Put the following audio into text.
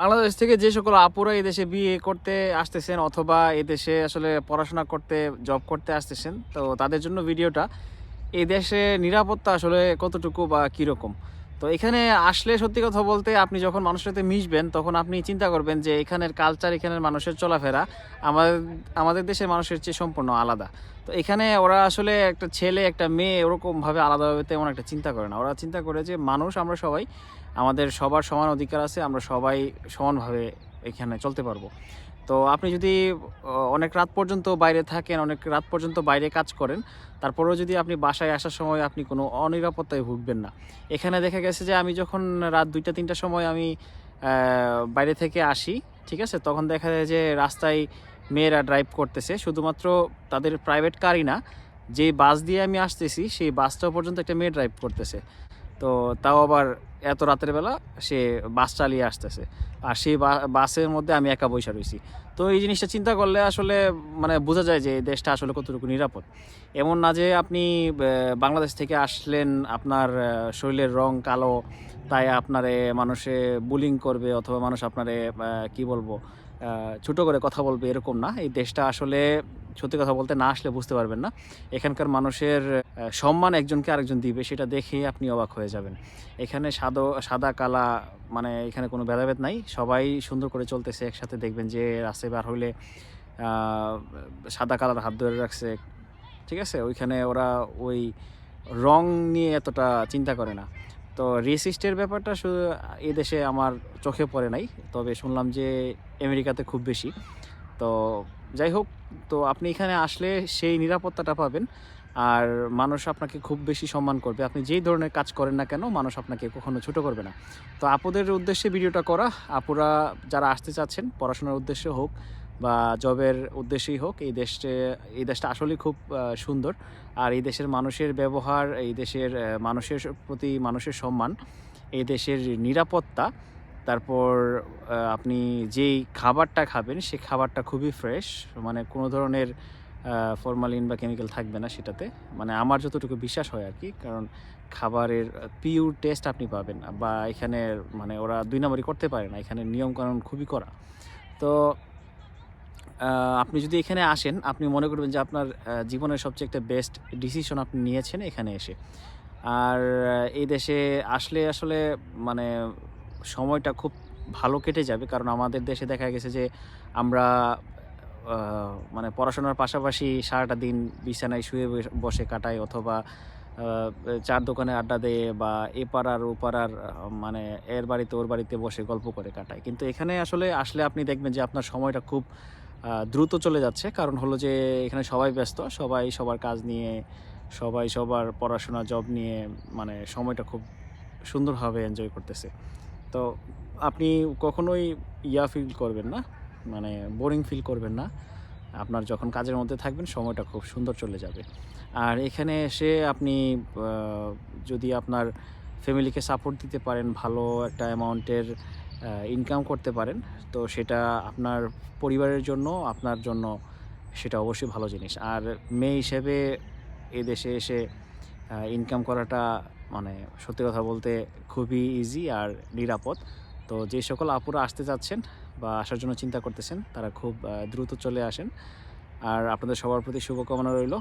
বাংলাদেশ থেকে যে সকল আপুরা এদেশে দেশে বিয়ে করতে আসতেছেন অথবা এদেশে দেশে আসলে পড়াশোনা করতে জব করতে আসতেছেন, তো তাদের জন্য ভিডিওটা এদেশে দেশে নিরাপত্তা আসলে কতটুকু বা কীরকম? তো এখানে আসলে সত্যি কথা বলতে আপনি যখন মানুষের সাথে মিশবেন, তখন আপনি চিন্তা করবেন যে এখানের কালচার এখানের মানুষের চলাফেরা আমাদের আমাদের দেশের মানুষের চেয়ে সম্পূর্ণ আলাদা। তো এখানে ওরা আসলে একটা ছেলে, একটা মেয়ে ওরকমভাবে আলাদাভাবে তেমন একটা চিন্তা করে না। ওরা চিন্তা করে যে মানুষ আমরা সবাই, আমাদের সবার সমান অধিকার আছে, আমরা সবাই সমানভাবে এখানে চলতে পারব। তো আপনি যদি অনেক রাত পর্যন্ত বাইরে থাকেন, অনেক রাত পর্যন্ত বাইরে কাজ করেন, তারপরেও যদি আপনি বাসায় আসার সময় আপনি কোনো অনিরাপত্তায় ভুগবেন না। এখানে দেখা গেছে যে আমি যখন রাত দুইটা, তিনটার সময় আমি বাইরে থেকে আসি, ঠিক আছে, তখন দেখা যায় যে রাস্তায় মেয়েরা ড্রাইভ করতেছে, শুধুমাত্র তাদের প্রাইভেট কারই না যে বাস দিয়ে আমি আসতেছি, সেই বাসটা পর্যন্ত একটা মেয়ে ড্রাইভ করতেছে। তো তাও আবার এত রাতের বেলা সে বাস চালিয়ে আসতেছে। আর সেই বাসের মধ্যে আমি একা বসে রয়েছি তো এই জিনিসটা চিন্তা করলে আসলে মানে বোঝা যায় যে দেশটা আসলে কতটুকু নিরাপদ। এমন না যে আপনি বাংলাদেশ থেকে আসলেন, আপনার শরীরের রং কালো, তাই আপনারে মানুষে বুলিং করবে অথবা মানুষ আপনারে কি বলব ছোট করে কথা বলবে এরকম না। এই দেশটা আসলে সত্যি কথা বলতে না আসলে বুঝতে পারবেন না। এখানকার মানুষের সম্মান একজনকে আরেকজন দিবে, সেটা দেখে আপনি অবাক হয়ে যাবেন। এখানে সাদো, সাদা, কালা মানে এখানে কোনো ভেদাভেদ নাই। সবাই সুন্দর করে চলতেছে, একসাথে দেখবেন যে রাস্তায় বার হইলে সাদা, কালার হাত ধরে রাখছে। ঠিক আছে? ওইখানে ওরা ওই রং নিয়ে এতটা চিন্তা করে না। তো রেসিস্টের ব্যাপারটা শুধু এ দেশে আমার চোখে পড়ে নাই। তবে শুনলাম যে আমেরিকাতে খুব বেশি। তো যাই হোক, তো আপনি এখানে আসলে সেই নিরাপত্তাটা পাবেন। আর মানুষ আপনাকে খুব বেশি সম্মান করবে। আপনি যেই ধরনের কাজ করেন না কেন, মানুষ আপনাকে কখনো ছোট করবে না। তো আপুদের উদ্দেশ্যে ভিডিওটা করা, আপুরা যারা আসতে চাচ্ছেন, পড়াশোনার উদ্দেশ্যে হোক বা জবের উদ্দেশ্যেই হোক, এই দেশে, এই দেশটা আসলেই খুব সুন্দর। আর এই দেশের মানুষের ব্যবহার, এই দেশের মানুষের প্রতি মানুষের সম্মান, এই দেশের নিরাপত্তা তারপর আপনি যেই খাবারটা খাবেন সেই খাবারটা খুবই ফ্রেশ মানে কোনো ধরনের ফরমালিন বা কেমিক্যাল থাকবে না সেটাতে। মানে আমার যতটুকু বিশ্বাস হয় আর কি কারণ খাবারের পিওর টেস্ট আপনি পাবেন, বা এখানে মানে ওরা দুই নম্বরই করতে পারে না, এখানে নিয়মকানুন খুবই করা তো আপনি যদি এখানে আসেন, আপনি মনে করবেন যে আপনার জীবনের সবচেয়ে একটা বেস্ট ডিসিশন আপনি নিয়েছেন এখানে এসে। আর এই দেশে আসলে আসলে মানে সময়টা খুব ভালো কেটে যাবে, কারণ আমাদের দেশে দেখা গেছে যে আমরা মানে পড়াশোনার পাশাপাশি সারাটা দিন বিছানায় শুয়ে বসে কাটাই অথবা চার দোকানে আড্ডা দেয় বা এ পাড়ার ও পাড়ার মানে এর বাড়িতে ওর বাড়িতে বসে গল্প করে কাটায় কিন্তু এখানে আসলে আসলে আপনি দেখবেন যে আপনার সময়টা খুব দ্রুত চলে যাচ্ছে। কারণ হলো যে এখানে সবাই ব্যস্ত, সবাই সবার কাজ নিয়ে, সবাই সবার পড়াশোনা, জব নিয়ে মানে সময়টা খুব সুন্দরভাবে এনজয় করতেছে। তো আপনি কখনোই ইয়া ফিল করবেন না মানে বোরিং ফিল করবেন না। আপনার যখন কাজের মধ্যে থাকবেন, সময়টা খুব সুন্দর চলে যাবে। আর এখানে এসে আপনি যদি আপনার ফ্যামিলিকে সাপোর্ট দিতে পারেন, ভালো একটা অ্যামাউন্টের ইনকাম করতে পারেন, তো সেটা আপনার পরিবারের জন্য, আপনার জন্য সেটা অবশ্যই ভালো জিনিস। আর মেয়ে হিসেবে এদেশে এসে ইনকাম করাটা মানে সত্যি কথা বলতে খুবই ইজি আর নিরাপদ। তো যে সকল আপুরা আসতে চাচ্ছেন বা আসার জন্য চিন্তা করতেছেন, তারা খুব দ্রুত চলে আসেন। আর আপনাদের সবার প্রতি শুভকামনা রইল।